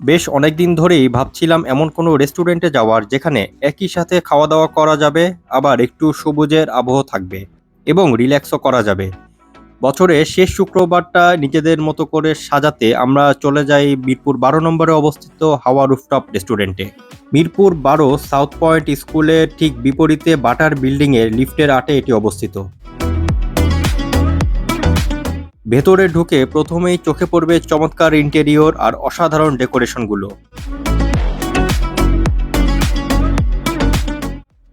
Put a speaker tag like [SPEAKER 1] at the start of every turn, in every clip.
[SPEAKER 1] বেশ অনেকদিন ধরেই ভাবছিলাম এমন কোনো রেস্টুরেন্টে যাওয়ার যেখানে একই সাথে খাওয়া দাওয়া করা যাবে, আবার একটু সবুজের আবহ থাকবে এবং রিল্যাক্সও করা যাবে। বছরের শেষ শুক্রবারটা নিজেদের মতো করে সাজাতে আমরা চলে যাই মিরপুর বারো নম্বরে অবস্থিত হাওয়া রুফটপ রেস্টুরেন্টে। মিরপুর বারো সাউথ পয়েন্ট স্কুলের ঠিক বিপরীতে বাটার বিল্ডিংয়ের লিফটের আটে এটি অবস্থিত। ভেতরে ঢুকে প্রথমেই চোখে পড়বে চমৎকার ইন্টেরিয়র আর অসাধারণ ডেকোরেশনগুলো।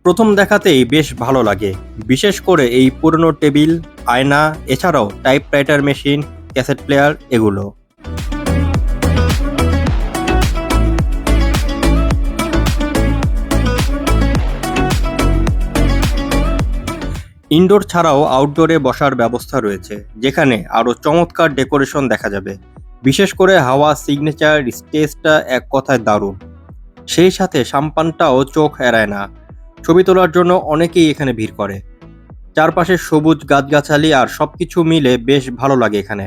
[SPEAKER 1] প্রথম দেখাতেই বেশ ভালো লাগে। বিশেষ করে এই পুরনো টেবিল, আয়না, এছাড়াও typewriter machine cassette player এগুলো। ইনডোর ছাড়াও আউটডোরে বসার ব্যবস্থা রয়েছে, যেখানে আরও চমৎকার ডেকোরেশন দেখা যাবে। বিশেষ করে হাওয়া সিগনেচার স্টেজটা এক কথায় দারুণ। সেই সাথে সাম্পানটাও চোখ এড়ায় না। ছবি তোলার জন্য অনেকেই এখানে ভিড় করে। চারপাশে সবুজ গাছগাছালি আর সবকিছু মিলে বেশ ভালো লাগে এখানে।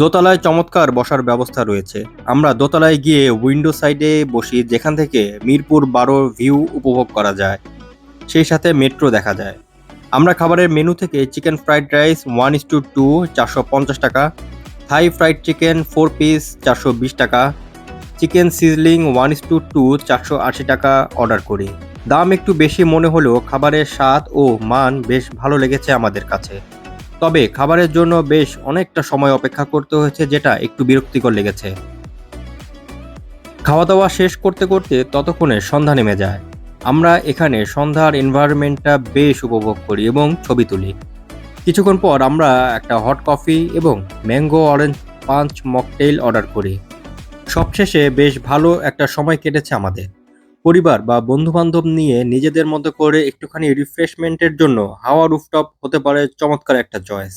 [SPEAKER 1] দোতলায় চমৎকার বসার ব্যবস্থা রয়েছে। আমরা দোতলায় গিয়ে উইন্ডো সাইডে বসি, যেখান থেকে মিরপুর বারো ভিউ উপভোগ করা যায়। সেই সাথে মেট্রো দেখা যায়। আমরা খাবারের মেনু থেকে chicken fried rice one is to two, চারশো পঞ্চাশ টাকা। Thai fried chicken four piece, চারশো বিশ টাকা। Chicken sizzling one is to two, চারশো আশি টাকা অর্ডার করি। দাম একটু বেশি মনে হলেও খাবারের স্বাদ ও মান বেশ ভালো লেগেছে আমাদের কাছে। তবে খাবারের জন্য বেশ অনেকটা সময় অপেক্ষা করতে হয়েছে, যেটা একটু বিরক্তিকর লেগেছে। খাওয়া দাওয়া শেষ করতে করতে ততক্ষণে সন্ধ্যা নেমে যায়। আমরা এখানে সন্ধ্যার এনভায়রনমেন্টটা বেশ উপভোগ করি এবং ছবি তুলি। কিছুক্ষণ পর আমরা একটা হট কফি এবং mango orange punch mocktail order করি। সবশেষে বেশ ভালো একটা সময় কেটেছে আমাদের। পরিবার বা বন্ধু বান্ধব নিয়ে নিজেদের মতো করে একটুখানি রিফ্রেশমেন্টের জন্য হাওয়া রুফটপ হতে পারে চমৎকার একটা চয়েস